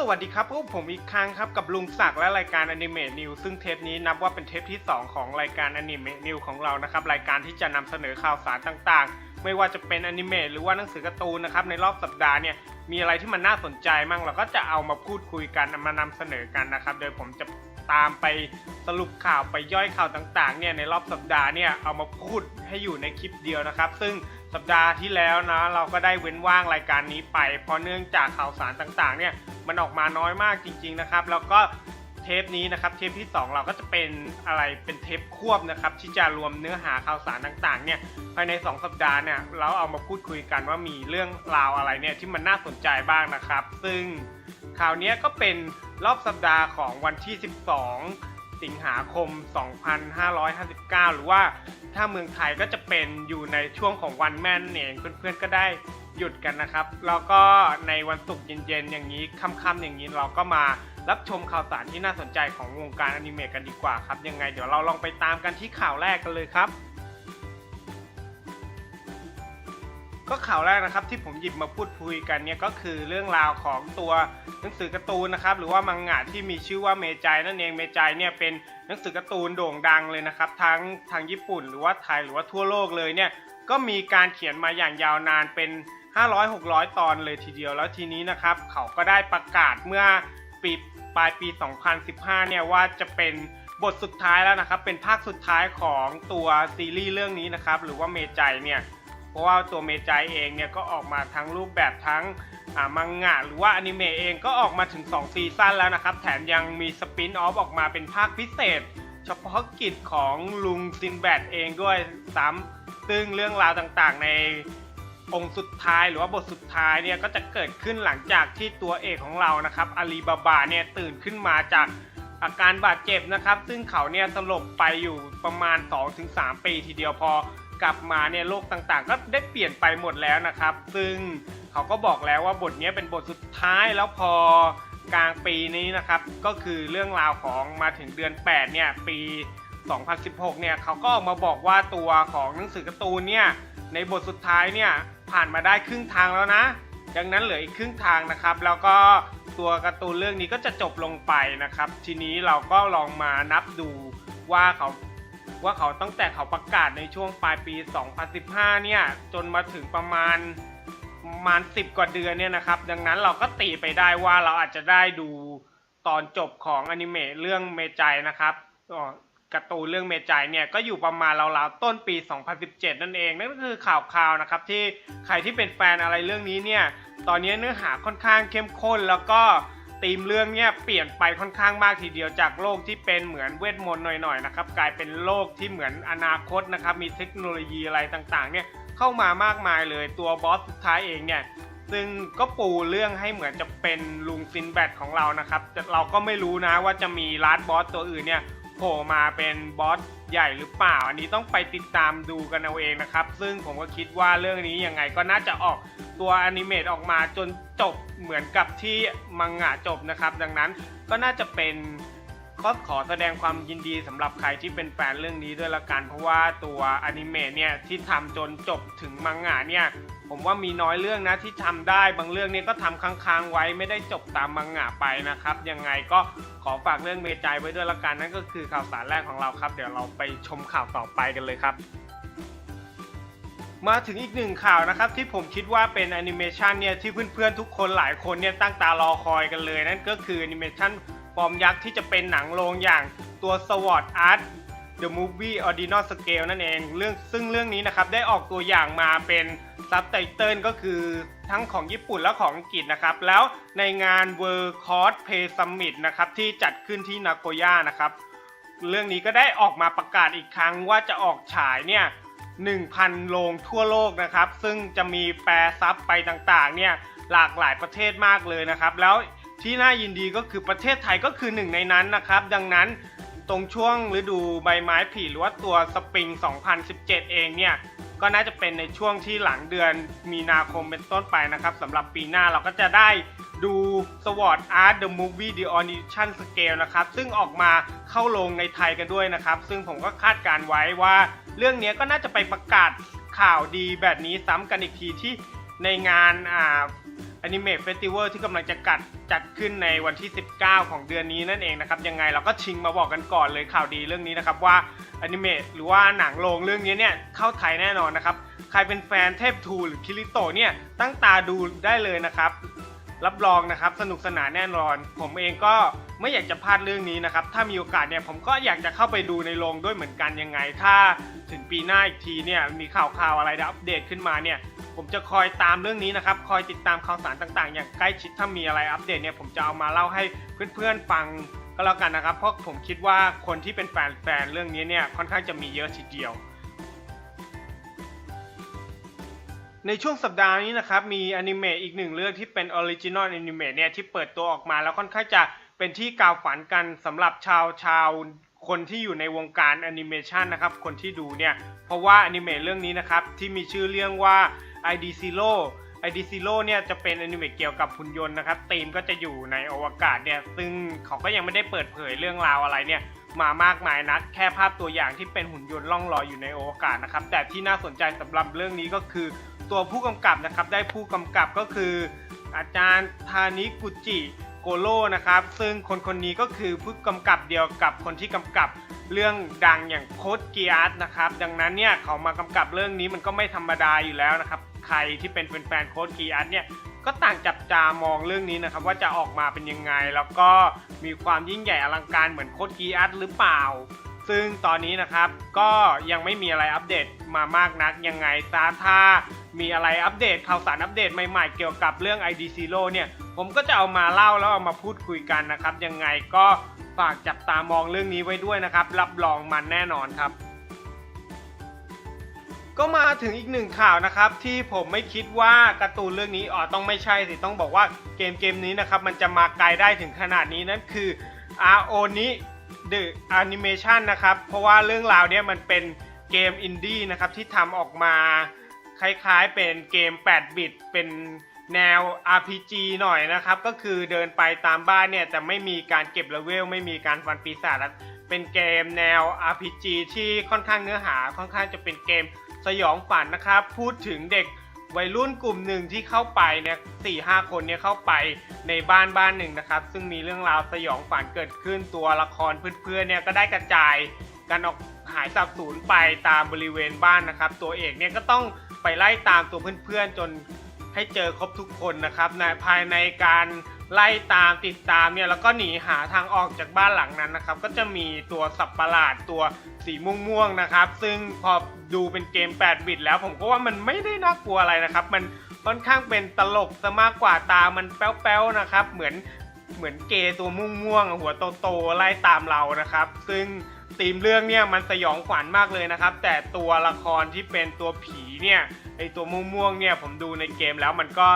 สวัสดีครับพวกผมอีกครั้งครับกับลุงศักดิ์และรายการ Anime News ซึ่งเทปนี้นับว่าเป็นเทปที่ 2 ของรายการ Anime News ของเรานะครับ รายการที่จะนำเสนอข่าวสารต่างๆ ไม่ว่าจะเป็นอนิเมะหรือว่าหนังสือการ์ตูนนะครับในรอบสัปดาห์เนี่ยมีอะไรที่มันน่าสนใจมั่งเราก็จะเอามาพูดคุยกันมานำเสนอกันนะครับ โดยผมจะตามไปสรุปข่าวไปย่อยข่าวต่างๆเนี่ยในรอบสัปดาห์เนี่ยเอามาพูดให้อยู่ในคลิปเดียวนะครับ ซึ่ง สัปดาห์ที่แล้วนะเราก็ได้เว้นว่างรายการนี้ไป เพราะเนื่องจากข่าวสารต่างๆเนี่ยมันออกมาน้อยมากจริง ๆนะครับ แล้วก็เทปนี้นะครับเทปที่ 2 เราก็จะเป็นอะไรเป็นเทปควบนะครับที่จะรวมเนื้อหาข่าวสารต่างๆเนี่ยภายใน 2 สัปดาห์เนี่ยเราเอามาพูดคุยกันว่ามีเรื่องราวอะไรเนี่ยที่มันน่าสนใจบ้างนะครับ ซึ่งข่าวนี้ก็เป็นรอบสัปดาห์ของวันที่ 12 สิงหาคม 2559 หรือว่าถ้าเมืองไทยก็จะเป็นอยู่ในช่วงของวันแม่นนเองเพื่อนๆก็ได้หยุดกันนะครับ แล้วก็ในวันศุกร์เย็นๆ อย่างนี้ค่ำๆอย่างนี้เราก็มารับชมข่าวสารที่น่าสนใจของวงการอนิเมะกันดีกว่าครับ ยังไงเดี๋ยวเราลองไปตามกันที่ข่าวแรกกันเลยครับ ก็ข่าวแรกนะครับที่ผมหยิบมาพูดคุยกันเนี่ยก็คือเรื่องราวของตัวหนังสือการ์ตูนนะครับหรือว่ามังงะที่มีชื่อว่าเมจัยนั่นเองเมจัยเนี่ยเป็นหนังสือการ์ตูนโด่งดังเลยนะครับทั้งทางญี่ปุ่น หรือว่าไทยหรือว่าทั่วโลกเลยเนี่ยก็มีการเขียนมาอย่างยาวนานเป็น 500-600 ตอนเลยทีเดียวแล้วทีนี้นะครับเขาก็ได้ประกาศเมื่อปีปลายปี 2015 เนี่ยว่าจะเป็นบทสุดท้ายแล้วนะครับเป็นภาคสุดท้ายของตัวซีรีส์เรื่องนี้นะครับหรือว่าเมจัยเนี่ย ราะว่าตัวเมจายเองเนี่ยก็ออกมาทั้งรูปแบบทั้งมังงะหรือว่าอนิเมะเองก็ออกมาถึง 2 ซีซั่นแล้วนะครับ แถมยังมีสปินออฟออกมาเป็นภาคพิเศษ เฉพาะกิจของลุงซินแบดเองด้วยซ้ำซึ่งเรื่องราวต่างๆในองค์สุดท้ายหรือว่าบทสุดท้ายเนี่ยก็จะเกิดขึ้นหลังจากที่ตัวเอกของเรานะครับอาลีบาบาเนี่ยตื่นขึ้นมาจากอาการบาดเจ็บนะครับ ซึ่งเขาเนี่ยสลบไปอยู่ประมาณ 2-3 ปีทีเดียวพอ กลับมาเนี่ยโลกต่างๆ ก็ได้เปลี่ยนไปหมดแล้วนะครับ ซึ่งเขาก็บอกแล้วว่าบทนี้เป็นบทสุดท้ายแล้วพอกลางปีนี้นะครับ ก็คือเรื่องราวของมาถึงเดือน 8 เนี่ย ปี 2016 เนี่ยเขาก็ออกมาบอกว่าตัวของหนังสือการ์ตูนเนี่ยในบทสุดท้ายเนี่ยผ่านมาได้ครึ่งทางแล้วนะ ดังนั้นเหลืออีกครึ่งทางนะครับ แล้วก็ตัวการ์ตูนเรื่องนี้ก็จะจบลงไปนะครับ ทีนี้เราก็ลองมานับดูว่าเขา ว่าเขาตั้งแต่เขาประกาศในช่วงปลายปี 2015 เนี่ย จนมาถึงประมาณประมาณ 10 กว่าเดือนเนี่ยนะครับ ดังนั้นเราก็ตีไปได้ว่าเราอาจจะได้ดูตอนจบของอนิเมะเรื่องเมจัยนะครับการ์ตูนเรื่องเมจัยเนี่ยก็อยู่ประมาณราวๆต้นปี 2017 นั่นเอง นั่นก็คือข่าวคราวนะครับที่ใครที่เป็นแฟนอะไรเรื่องนี้เนี่ย ตอนนี้เนื้อหาค่อนข้างเข้มข้นแล้วก็ ธีมเรื่องเนี่ยเปลี่ยนไปค่อนข้างมากทีเดียวจากโลกที่เป็นเหมือนเวทมนต์หน่อยๆนะครับกลายเป็นโลกที่เหมือนอนาคตนะครับมีเทคโนโลยีอะไรต่างๆเนี่ยเข้ามามากมายเลยตัวบอสสุดท้ายเองเนี่ยซึ่งก็ปูเรื่องให้เหมือนจะเป็นลุงซินแบดของเรานะครับแต่เราก็ไม่รู้นะว่าจะมีลาดบอสตัวอื่นเนี่ยโผล่มาเป็นบอสใหญ่หรือเปล่า อันนี้ต้องไปติดตามดูกันเอาเองนะครับ ซึ่งผมก็คิดว่าเรื่องนี้ยังไงก็น่าจะออก ตัวอนิเมตออกมาจนจบเหมือนกับที่มังงะจบนะครับ ดังนั้นก็น่าจะเป็นก็ขอแสดงความยินดีสำหรับใครที่เป็นแฟนเรื่องนี้ด้วยละกัน เพราะว่าตัวอนิเมะเนี่ยที่ทำจนจบถึงมังงะเนี่ยผมว่ามีน้อยเรื่องนะที่ทำได้บางเรื่องเนี่ยก็ทำค้างๆไว้ไม่ได้จบตามมังงะไปนะครับ ยังไงก็ขอฝากเรื่องเมจายไว้ด้วยละกันนั่นก็คือข่าวสารแรกของเราครับ เดี๋ยวเราไปชมข่าวต่อไปกันเลยครับ มาถึงอีกหนึ่งข่าวนะครับที่ผมคิดว่าเป็นแอนิเมชันเนี่ยที่เพื่อนๆทุกคนหลายคนเนี่ยตั้งตารอคอยกันเลย นั่นก็คือแอนิเมชันฟอร์มยักษ์ที่จะเป็นหนังโรงอย่างตัว Sword Art The Movie Original Scale นั่นเองเรื่องซึ่งเรื่องนี้นะครับได้ออกตัวอย่างมาเป็นซับไตเติลก็คือทั้งของญี่ปุ่นและของอังกฤษนะครับ แล้วในงาน World Cosplay Summit นะครับที่จัดขึ้นที่นาโกย่านะครับ เรื่องนี้ก็ได้ออกมาประกาศอีกครั้งว่าจะออกฉายเนี่ย 1,000 โรงทั่วโลกนะครับ ซึ่งจะมีแปรซับไปต่างๆ เนี่ยหลากหลายประเทศมากเลยนะครับ แล้วที่น่ายินดีก็คือประเทศไทยก็คือหนึ่งในนั้นนะครับ ดังนั้นตรงช่วงฤดูใบไม้ผลิหรือว่าตัวสปริง 2017 เองเนี่ยก็น่าจะเป็นในช่วงที่หลังเดือนมีนาคมเป็นต้นไปนะครับสำหรับปีหน้าเราก็จะได้ดู Sword Art The Movie The Audition Scale นะครับ ซึ่งออกมาเข้าลงในไทยกันด้วยนะครับ ซึ่งผมก็คาดการไว้ว่า เรื่องนี้ก็น่าจะไปประกาศข่าวดีแบบนี้ซ้ำกันอีกทีที่ในงานอ่าอนิเมะเฟสติวัลที่กำลังจะกัดจัดขึ้นในวันที่ 19 ของเดือนนี้นั่นเองนะครับ ยังไงเราก็ชิงมาบอกกันก่อนเลยข่าวดีเรื่องนี้นะครับ ว่าอนิเมะหรือว่าหนังโรงเรื่องนี้เนี่ยเข้าไทยแน่นอนนะครับ ใครเป็นแฟนเทพทูหรือคิริโตเนี่ยตั้งตาดูได้เลยนะครับ รับรองนะครับสนุกสนานแน่นอน ผมเองก็ไม่อยากจะพลาดเรื่องนี้นะครับ ถ้ามีโอกาสเนี่ยผมก็อยากจะเข้าไปดูในโรงด้วยเหมือนกันยังไง ถ้าถึงปีหน้าอีกทีเนี่ยมีข่าวข่าวอะไรอัปเดตขึ้นมาเนี่ยผมจะคอยตามเรื่องนี้นะครับคอยติดตามข่าวสารต่างๆ อย่างใกล้ชิดถ้ามีอะไรอัปเดตเนี่ยผมจะเอามาเล่าให้เพื่อนๆฟังก็แล้วกันนะครับ เพราะผมคิดว่าคนที่เป็นแฟนๆเรื่องนี้เนี่ยค่อนข้างจะมีเยอะทีเดียว ในช่วงสัปดาห์นี้นะครับ มีอนิเมะอีกหนึ่งเรื่องที่เป็นออริจินอลอนิเมะเนี่ยที่เปิดตัวออกมาแล้วค่อนข้างจะเป็นที่กล่าวฝันกันสำหรับชาวชาวคนที่อยู่ในวงการแอนิเมชันนะครับ คนที่ดูเนี่ย เพราะว่าอนิเมะเรื่องนี้นะครับ ที่มีชื่อเรื่องว่า ID Zero ID Zero เนี่ยจะเป็นอนิเมะเกี่ยวกับหุ่นยนต์นะครับธีมก็จะอยู่ในอวกาศเนี่ย ซึ่งเขาก็ยังไม่ได้เปิดเผยเรื่องราวอะไรเนี่ยมามากมายนัก แค่ภาพตัวอย่างที่เป็นหุ่นยนต์ล่องลอยอยู่ในอวกาศนะครับ แต่ที่น่าสนใจสำหรับเรื่องนี้ก็คือ ตัวผู้กำกับนะครับได้ผู้กำกับก็คือ อาจารย์ทานิกุจิโกโร่นะครับ ซึ่งคนคนนี้ก็คือผู้กำกับเดียวกับคนที่กำกับเรื่องดังอย่างโคดเกียร์นะครับ ดังนั้นเนี่ยเขามากำกับเรื่องนี้มันก็ไม่ธรรมดาอยู่แล้วนะครับ ใครที่เป็นแฟนโคดเกียร์เนี่ยก็ต่างจับตามองเรื่องนี้นะครับ ว่าจะออกมาเป็นยังไง แล้วก็มีความยิ่งใหญ่อลังการเหมือนโคดเกียร์หรือเปล่า ซึ่งตอนนี้นะครับก็ยังไม่มีอะไรอัปเดตมามากนักยังไงซะถ้ามีอะไรอัปเดตข่าวสารอัปเดตใหม่ๆ เกี่ยวกับเรื่อง ID Zero เนี่ยผมก็จะเอามาเล่าแล้วเอามาพูดคุยกันนะครับ ยังไงก็ฝากจับตามองเรื่องนี้ไว้ด้วยนะครับ รับรองมันแน่นอนครับ ก็มาถึงอีกหนึ่งข่าวนะครับ ที่ผมไม่คิดว่าการ์ตูนเรื่องนี้อ๋อต้องไม่ใช่สิต้องบอกว่าเกมเกมนี้นะครับมันจะมาไกลได้ถึงขนาดนี้นั่นคือ r o n i The Animation นะครับ เพราะว่าเรื่องราวเนี้ยมันเป็นเกมอินดี้นะครับที่ทำออกมาคล้ายๆเป็นเกม 8 บิต เป็นแนว RPG หน่อยนะครับ ก็คือเดินไปตามบ้านเนี่ยจะไม่มีการเก็บเลเวล ไม่มีการฟันปีศาจเป็นเกมแนว RPG ที่ค่อนข้างเนื้อหาค่อนข้างจะเป็นเกมสยองฝันนะครับ พูดถึงเด็ก วัยรุ่นกลุ่มหนึ่งที่เข้าไปเนี่ยสี่ห้าคนเนี่ยเข้าไปในบ้านบ้านหนึ่งนะครับ ซึ่งมีเรื่องราวสยองฝันเกิดขึ้นตัวละครเพื่อนๆเนี่ยก็ได้กระจายกันออกหายสับสูญไปตามบริเวณบ้านนะครับ ตัวเอกเนี่ยก็ต้องไปไล่ตามตัวเพื่อนๆจนให้เจอครบทุกคนนะครับในภายในการ ไล่ตามติดตามเนี่ยแล้วก็หนีหาทางออกจากบ้านหลังนั้นนะครับ ก็จะมีตัวสับประหลาดตัวสีม่วงๆนะครับ ซึ่งพอดูเป็นเกม 8 บิตแล้วผมก็ว่ามันไม่ได้น่ากลัวอะไรนะครับ มันค่อนข้างเป็นตลกซะมากกว่าตามันแป๊วๆนะครับ เหมือนเหมือนเกตัวม่วงๆหัวโตๆไล่ตามเรานะครับ ซึ่งธีมเรื่องเนี่ยมันสยองขวัญมากเลยนะครับ แต่ตัวละครที่เป็นตัวผีเนี่ยไอตัวม่วงๆเนี่ยผมดูในเกมแล้วมันก็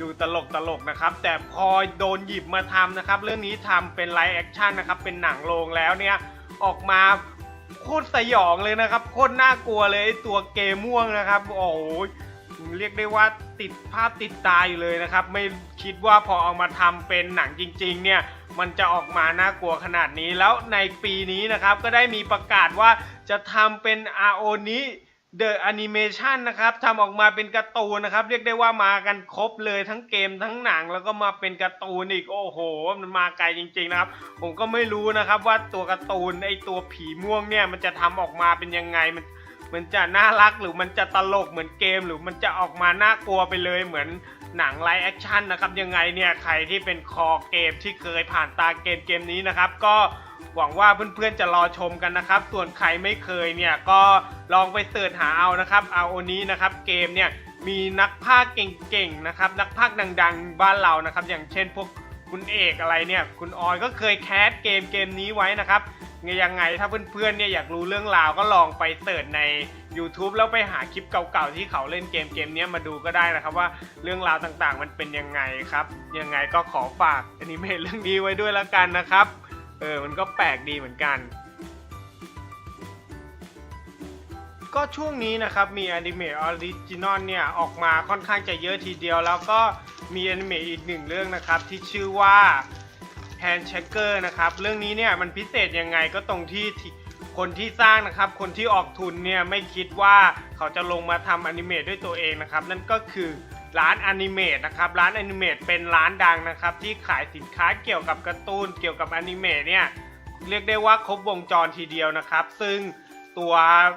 ดูตลกตลกๆนะครับ แต่พอโดนหยิบมาทำนะครับ เรื่องนี้ทำเป็นไลฟ์แอคชั่นนะครับ เป็นหนังโรงแล้วเนี่ย ออกมาโคตรสยองเลยนะครับ โคตรน่ากลัวเลยไอตัวเกมม่วงนะครับ โอ้ยเรียกได้ว่าติดภาพติดตาอยู่เลยนะครับ ไม่คิดว่าพอเอามาทำเป็นหนังจริง ๆ เนี่ย มันจะออกมาน่ากลัวขนาดนี้ แล้วในปีนี้นะครับ ก็ได้มีประกาศว่าจะทำเป็น RO นี้ The Animation นะครับทำออกมาเป็นการ์ตูนนะครับ เรียกได้ว่ามากันครบเลยทั้งเกมทั้งหนังแล้วก็มาเป็นการ์ตูนอีกโอ้โห มันมาไกลจริงๆนะครับ ผมก็ไม่รู้นะครับว่าตัวการ์ตูนไอตัวผีม่วงเนี่ยมันจะทำออกมาเป็นยังไงมันมันจะน่ารักหรือมันจะตลกเหมือนเกม หรือมันจะออกมาน่ากลัวไปเลยเหมือนหนังไลฟ์แอคชั่นนะครับยังไงเนี่ยใครที่เป็นคอเกมที่เคยผ่านตาเกมเกมนี้นะครับก็ หวังว่าเพื่อนๆจะรอชมกันนะครับ ส่วนใครไม่เคยเนี่ยก็ลองไปเสิร์ชหาเอานะครับ เอาโอนี้นะครับเกมเนี่ยมีนักพากย์เก่งๆนะครับ นักพากย์ดังๆ บ้านเรานะครับ อย่างเช่นพวกคุณเอกอะไรเนี่ย คุณออยก็เคยแคสเกมเกมนี้ไว้นะครับยังไงถ้าเพื่อนๆเนี่ยอยากรู้เรื่องราวก็ลองไปเสิร์ชใน YouTube แล้วไปหาคลิปเก่าๆที่เขาเล่นเกมเกมนี้มาดูก็ได้นะครับว่าเรื่องราวต่างๆ มันเป็นยังไงครับ ยังไงก็ขอฝากอนิเมะเรื่องนี้ไว้ด้วยแล้วกันนะครับ เออ มันก็แปลกดีเหมือนกัน ก็ช่วงนี้นะครับมีอนิเมะออริจินอลเนี่ย ออกมาค่อนข้างจะเยอะทีเดียว แล้วก็มีอนิเมะอีกหนึ่งเรื่องนะครับ ที่ชื่อว่าแฮนด์เช k เกอร์นะครับ เรื่องนี้เนี่ยมันพิเศษยังไงก็ตรงที่คนที่สร้างนะครับ คนที่ออกทุนเนี่ยไม่คิดว่าเขาจะลงมาทำอนิเมะด้วยตัวเองนะครับ นั่นก็คือ ร้านอนิเมะนะครับร้านอนิเมะเป็นร้านดังนะครับ ที่ขายสินค้าเกี่ยวกับการ์ตูนเกี่ยวกับอนิเมะเนี่ยเรียกได้ว่าครบวงจรทีเดียวนะครับ ซึ่งตัว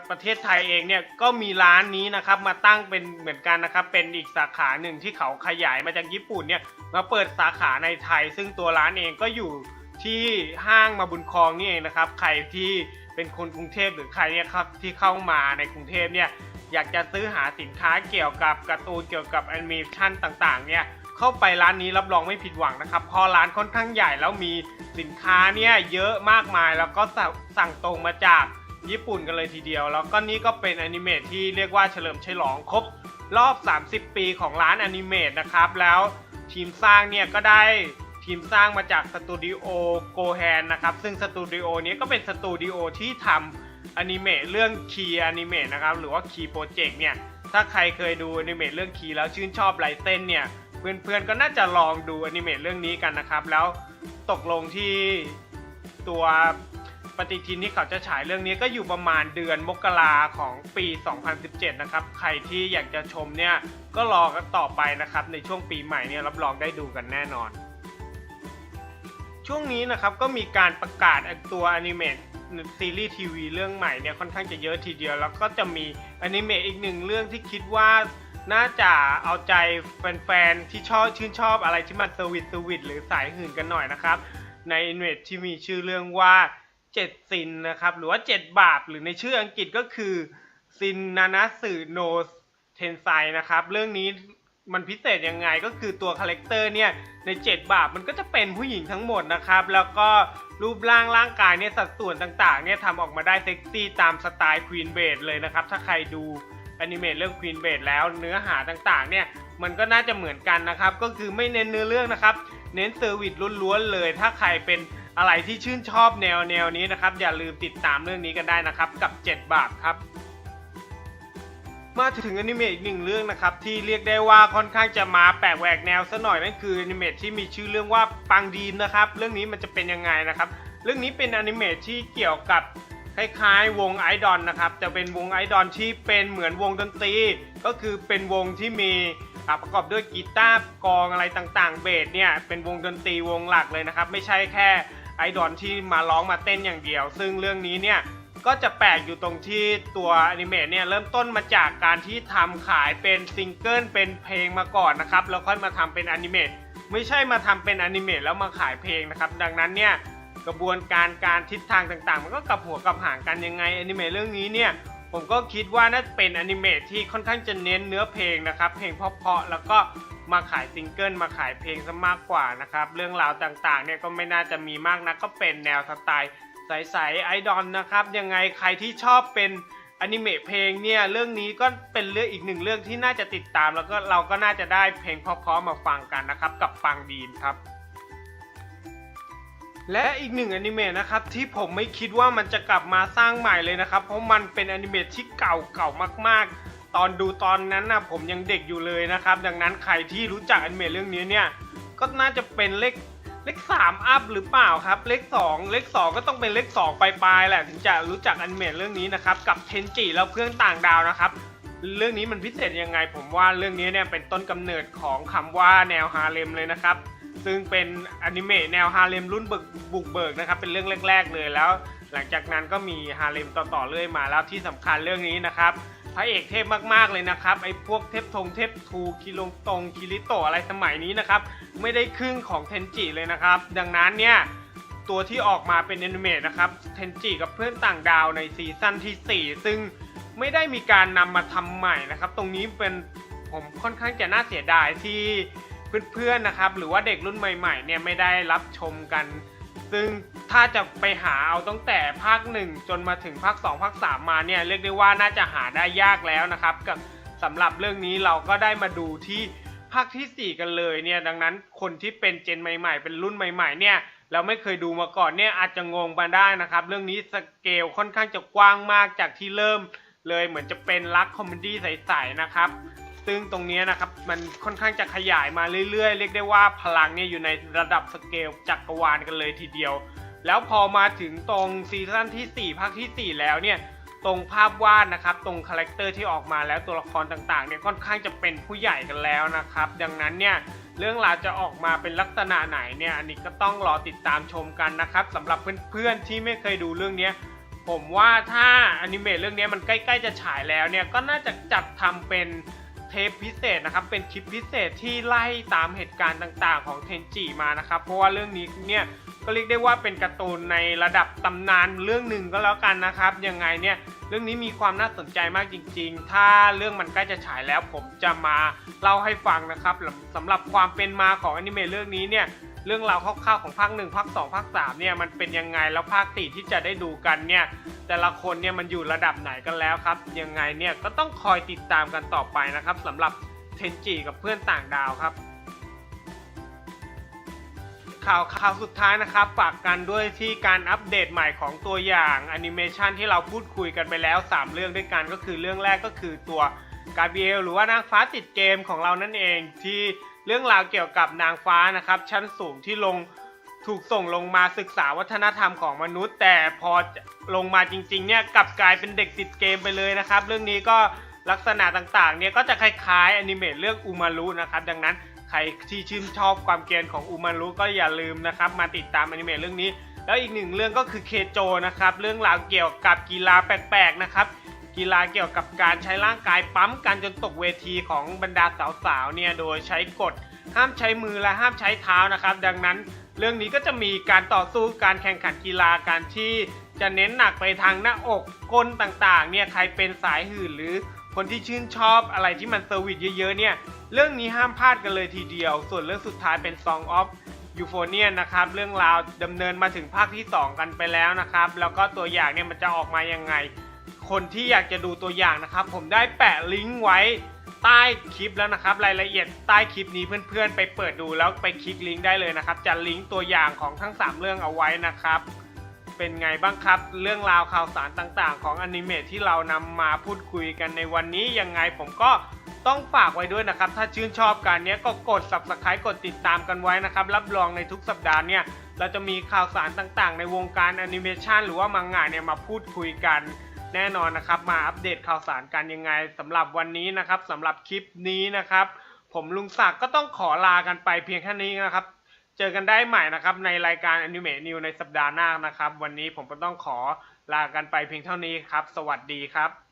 ประเทศไทยเองเนี่ยก็มีร้านนี้นะครับมาตั้งเป็นเหมือนกันนะครับ เป็นอีกสาขาหนึ่งที่เขาขยายมาจากญี่ปุ่นเนี่ยมาเปิดสาขาในไทย ซึ่งตัวร้านเองก็อยู่ที่ห้างมาบุญครองนี่เองนะครับ ใครที่เป็นคนกรุงเทพหรือใครเนี่ยครับที่เข้ามาในกรุงเทพเนี่ย อยากจะซื้อหาสินค้าเกี่ยวกับการ์ตูนเกี่ยวกับแอนิเมชันต่างๆ เนี่ยเข้าไปร้านนี้รับรองไม่ผิดหวังนะครับเพอร้านค่อนข้างใหญ่แล้วมีสินค้าเนี่ยเยอะมากมายแล้วก็สั่งตรงมาจากญี่ปุ่นกันเลยทีเดียว แล้วก็นี่ก็เป็นแอนิเมตที่เรียกว่าเฉลิมฉลองครบรอบ 30 ปีของร้านแอนิเมตนะครับแล้วทีมสร้างเนี่ยก็ได้ทีมสร้างมาจากสตูดิโอโกแฮนนะครับซึ่งสตูดิโอนี้ก็เป็นสตูดิโอที่ทำ อนิเมตเรื่องคีอนิเมตนะครับหรือว่าคีโปรเจกต์เนี่ยถ้าใครเคยดูอนิเมตเรื่องคีแล้วชื่นชอบลายเส้นเนี่ยเพื่อนๆก็น่าจะลองดูอนิเมตเรื่องนี้กันนะครับ แล้วตกลงที่ตัวปฏิทินที่เขาจะฉายเรื่องนี้ก็อยู่ประมาณเดือนมกราของปี 2017 นะครับ ใครที่อยากจะชมเนี่ยก็รอกันต่อไปนะครับ ในช่วงปีใหม่เนี่ยรับรองได้ดูกันแน่นอน ช่วงนี้นะครับก็มีการประกาศตัวอนิเมต ซีรีส์ทีวีเรื่องใหม่เนี่ยค่อนข้างจะเยอะทีเดียว แล้วก็จะมีอนิเมตอีกหนึ่งเรื่องที่คิดว่าน่าจะเอาใจแฟนๆที่ชอบชื่นชอบอะไรที่มันสวิตสวิตหรือสายหื่นกันหน่อยนะครับ ในอนิเมตที่มีชื่อเรื่องว่าเจ็ดซินนะครับ หรือว่าเจ็ดบาปหรือในชื่ออังกฤษก็คือซินนานาสึโนเทนไซนะครับ เรื่องนี้ มันพิเศษยังไงก็คือตัวคาแรคเตอร์เนี่ยในเจ็ดบาปมันก็จะเป็นผู้หญิงทั้งหมดนะครับ แล้วก็รูปร่างร่างกายเนี่ยสัดส่วนต่างๆเนี่ยทำออกมาได้เซ็กซี่ตามสไตล์ควีนเบดเลยนะครับ ถ้าใครดูอนิเมตเรื่องควีนเบดแล้วเนื้อหาต่างๆเนี่ยมันก็น่าจะเหมือนกันนะครับ ก็คือไม่เน้นเนื้อเรื่องนะครับ เน้นเซอร์วิสล้วนๆเลย ถ้าใครเป็นอะไรที่ชื่นชอบแนวแนวนี้นะครับ อย่าลืมติดตามเรื่องนี้กันได้นะครับ กับ 7 บาทครับ มาถึงอนิเมะอีกหนึ่งเรื่องนะครับ ที่เรียกได้ว่าค่อนข้างจะมาแปลกแหวกแนวซะหน่อยนั่นคืออนิเมะที่มีชื่อเรื่องว่าปังดีมนะครับ เรื่องนี้มันจะเป็นยังไงนะครับ เรื่องนี้เป็นอนิเมะที่เกี่ยวกับคล้ายๆ วงไอดอลนะครับจะเป็นวงไอดอลที่เป็นเหมือนวงดนตรี ก็คือเป็นวงที่มีประกอบด้วยกีตาร์กองอะไรต่างๆ เบสเนี่ยเป็นวงดนตรีวงหลักเลยนะครับ ไม่ใช่แค่ไอดอลที่มาร้องมาเต้นอย่างเดียว ซึ่งเรื่องนี้เนี่ย ก็จะแปลกอยู่ตรงที่ตัวอนิเมะเนี่ยเริ่มต้นมาจากการที่ทำขายเป็นซิงเกิลเป็นเพลงมาก่อนนะครับแล้วค่อยมาทำเป็นอนิเมะไม่ใช่มาทำเป็นอนิเมะแล้วมาขายเพลงนะครับดังนั้นเนี่ยกระบวนการการทิศทางต่างๆ มันก็กลับหัวกลับหางกันยังไงอนิเมะเรื่องนี้เนี่ยผมก็คิดว่าน่าจะเป็นอนิเมะที่ค่อนข้างจะเน้นเนื้อเพลงนะครับเพลงเพราะๆแล้วก็มาขายซิงเกิลมาขายเพลงซะมากกว่านะครับเรื่องราวต่างๆเนี่ยก็ไม่น่าจะมีมากนะก็เป็นแนวสไตล์ ใสๆไอดอลนะครับ ยังไงใครที่ชอบเป็นอนิเมะเพลงเนี่ยเรื่องนี้ก็เป็นเรื่องอีกหนึ่งเรื่องที่น่าจะติดตาม แล้วก็เราก็น่าจะได้เพลงเพราะๆมาฟังกันนะครับ กับฟังดีนครับ และอีกหนึ่งอนิเมะนะครับที่ผมไม่คิดว่ามันจะกลับมาสร้างใหม่เลยนะครับ เพราะมันเป็นอนิเมะที่เก่าเก่ามากๆ ตอนดูตอนนั้นนะผมยังเด็กอยู่เลยนะครับ ดังนั้นใครที่รู้จักอนิเมะเรื่องนี้เนี่ยก็น่าจะเป็นเลข เลขสามอัพหรือเปล่าครับ เลขสองเลขสองก็ต้องเป็นเลขสองปลายๆแหละถึงจะรู้จักอนิเมะเรื่องนี้นะครับกับเทนจิแล้วเพื่อนต่างดาวนะครับเรื่องนี้มันพิเศษยังไง ผมว่าเรื่องนี้เนี่ยเป็นต้นกำเนิดของคำว่าแนวฮาเลมเลยนะครับ ซึ่งเป็นอนิเมะแนวฮาเลมรุ่นบุกบุกเบิกนะครับ เป็นเรื่องแรก ๆ เลยแล้ว หลังจากนั้นก็มีฮาเลมต่อๆเรื่อยมาแล้วที่สำคัญเรื่องนี้นะครับพระเอกเทพมากๆเลยนะครับไอ้พวกเทพทงเทพทูคิลงตงคิริโตอะไรสมัยนี้นะครับ ไม่ได้ครึ่งของเทนจิเลยนะครับ ดังนั้นเนี่ยตัวที่ออกมาเป็นแอนิเมะนะครับเทนจิกับเพื่อนต่างดาวในซีซั่นที่ 4 ซึ่งไม่ได้มีการนำมาทำใหม่นะครับ ตรงนี้เป็นผมค่อนข้างจะน่าเสียดายที่เพื่อนๆนะครับ หรือว่าเด็กรุ่นใหม่ๆเนี่ยไม่ได้รับชมกัน ซึ่งถ้าจะไปหาเอาตั้งแต่ภาค 1 จนมาถึงภาค 2 ภาค 3 มาเนี่ยเรียกได้ว่าน่าจะหาได้ยากแล้วนะครับกับสำหรับเรื่องนี้เราก็ได้มาดูที่ ภาคทีสี่ 4 กันเลยเนี่ยดังนั้นคนที่เป็นเจนใหม่ ๆ เป็นรุ่นใหม่ ๆ เนี่ยเราไม่เคยดูมาก่อนเนี่ยอาจจะงงมาได้นะครับ เรื่องนี้สเกลค่อนข้างจะกว้างมากจากที่เริ่มเลยเหมือนจะเป็นรักคอมเมดี้ใสๆนะครับ ซึ่งตรงนี้นะครับมันค่อนข้างจะขยายมาเรื่อยๆ เรียกได้ว่าพลังเนี่ยอยู่ในระดับสเกลจักรวาลกันเลยทีเดียว แล้วพอมาถึงตรงซีซั่นที่ 4 ภาคที่ 4 แล้วเนี่ย ตรงภาพวาดนะครับ ตรงคาแรคเตอร์ที่ออกมาแล้วตัวละครต่างๆเนี่ยค่อนข้างจะเป็นผู้ใหญ่กันแล้วนะครับ ดังนั้นเนี่ยเรื่องราวจะออกมาเป็นลักษณะไหนเนี่ยอันนี้ก็ต้องรอติดตามชมกันนะครับสำหรับเพื่อนๆที่ไม่เคยดูเรื่องนี้ผมว่าถ้าอนิเมะเรื่องนี้มันใกล้ๆจะฉายแล้วเนี่ยก็น่าจะจัดทำเป็นเทปพิเศษนะครับ เป็นคลิปพิเศษที่ไล่ตามเหตุการณ์ต่างๆ ของเทนจิมานะครับ เพราะว่าเรื่องนี้เนี่ย ก็เรียกได้ว่าเป็นการ์ตูนในระดับตำนานเรื่องหนึ่งก็แล้วกันนะครับ ยังไงเนี่ยเรื่องนี้มีความน่าสนใจมากจริง ๆ ถ้าเรื่องมันใกล้จะฉายแล้วผมจะมาเล่าให้ฟังนะครับสำหรับความเป็นมาของอนิเมะเรื่องนี้เนี่ยเรื่องราวคร่าวๆของภาคหนึ่งภาคสองภาคสามเนี่ยมันเป็นยังไงแล้วภาคสี่ที่จะได้ดูกันเนี่ยแต่ละคนเนี่ยมันอยู่ระดับไหนกันแล้วครับ ยังไงเนี่ยก็ต้องคอยติดตามกันต่อไปนะครับสำหรับเทนจิกับเพื่อนต่างดาวครับ ข่าวข่าวสุดท้ายนะครับฝากกันด้วยที่การอัปเดตใหม่ของตัวอย่างแอนิเมชันที่เราพูดคุยกันไปแล้ว 3 เรื่องด้วยกันก็คือเรื่องแรกก็คือตัวกาเบียลหรือว่านางฟ้าติดเกมของเรานั่นเองที่เรื่องราวเกี่ยวกับนางฟ้านะครับ ชั้นสูงที่ลงถูกส่งลงมาศึกษาวัฒนธรรมของมนุษย์ แต่พอลงมาจริงๆเนี่ยกลับกลายเป็นเด็กติดเกมไปเลยนะครับ เรื่องนี้ก็ลักษณะต่างๆเนี่ยก็จะคล้ายๆอนิเมะเรื่องอูมารุนะครับ ดังนั้น ใครที่ชื่นชอบความเกรียนของอูมารุก็อย่าลืมนะครับมาติดตามอนิเมะเรื่องนี้ แล้วอีกหนึ่งเรื่องก็คือเคโจนะครับเรื่องราวเกี่ยวกับกีฬาแปลกๆนะครับกีฬาเกี่ยวกับการใช้ร่างกายปั๊มกันจนตกเวทีของบรรดาสาวๆเนี่ยโดยใช้กฎห้ามใช้มือและห้ามใช้เท้านะครับ ดังนั้นเรื่องนี้ก็จะมีการต่อสู้การแข่งขันกีฬาการที่จะเน้นหนักไปทางหน้าอกก้นต่างๆเนี่ยใครเป็นสายหื่นหรือ คนที่ชื่นชอบอะไรที่มันเซอร์วิสเยอะๆเนี่ย เรื่องนี้ห้ามพลาดกันเลยทีเดียว ส่วนเรื่องสุดท้ายเป็น Song of Euphoria นะครับ เรื่องราวดำเนินมาถึงภาคที่ 2 กันไปแล้วนะครับ แล้วก็ตัวอย่างเนี่ยมันจะออกมายังไง คนที่อยากจะดูตัวอย่างนะครับ ผมได้แปะลิงก์ไว้ใต้คลิปแล้วนะครับ รายละเอียดใต้คลิปนี้เพื่อนๆ ไปเปิดดูแล้วไปคลิกลิงก์ได้เลยนะครับ จะลิงก์ตัวอย่างของทั้ง 3 เรื่องเอาไว้นะครับ เป็นไงบ้างครับ เรื่องราวข่าวสารต่างๆ ของอนิเมะที่เรานำมาพูดคุยกันในวันนี้ยังไงผมก็ต้องฝากไว้ด้วยนะครับ ถ้าชื่นชอบการนี้ก็กด subscribe กดติดตามกันไว้นะครับ รับรองในทุกสัปดาห์เนี่ย เราจะมีข่าวสารต่างๆ ในวงการแอนิเมชันหรือว่ามังงะเนี่ยมาพูดคุยกันแน่นอนนะครับ มาอัปเดตข่าวสารกันยังไงสำหรับวันนี้นะครับสำหรับคลิปนี้นะครับ ผมลุงศักดิ์ก็ต้องขอลากันไปเพียงแค่นี้นะครับ เจอกันได้ใหม่นะครับในรายการ Anime New ในสัปดาห์หน้านะครับ วันนี้ผมก็ต้องขอลากันไปเพียงเท่านี้ครับ สวัสดีครับ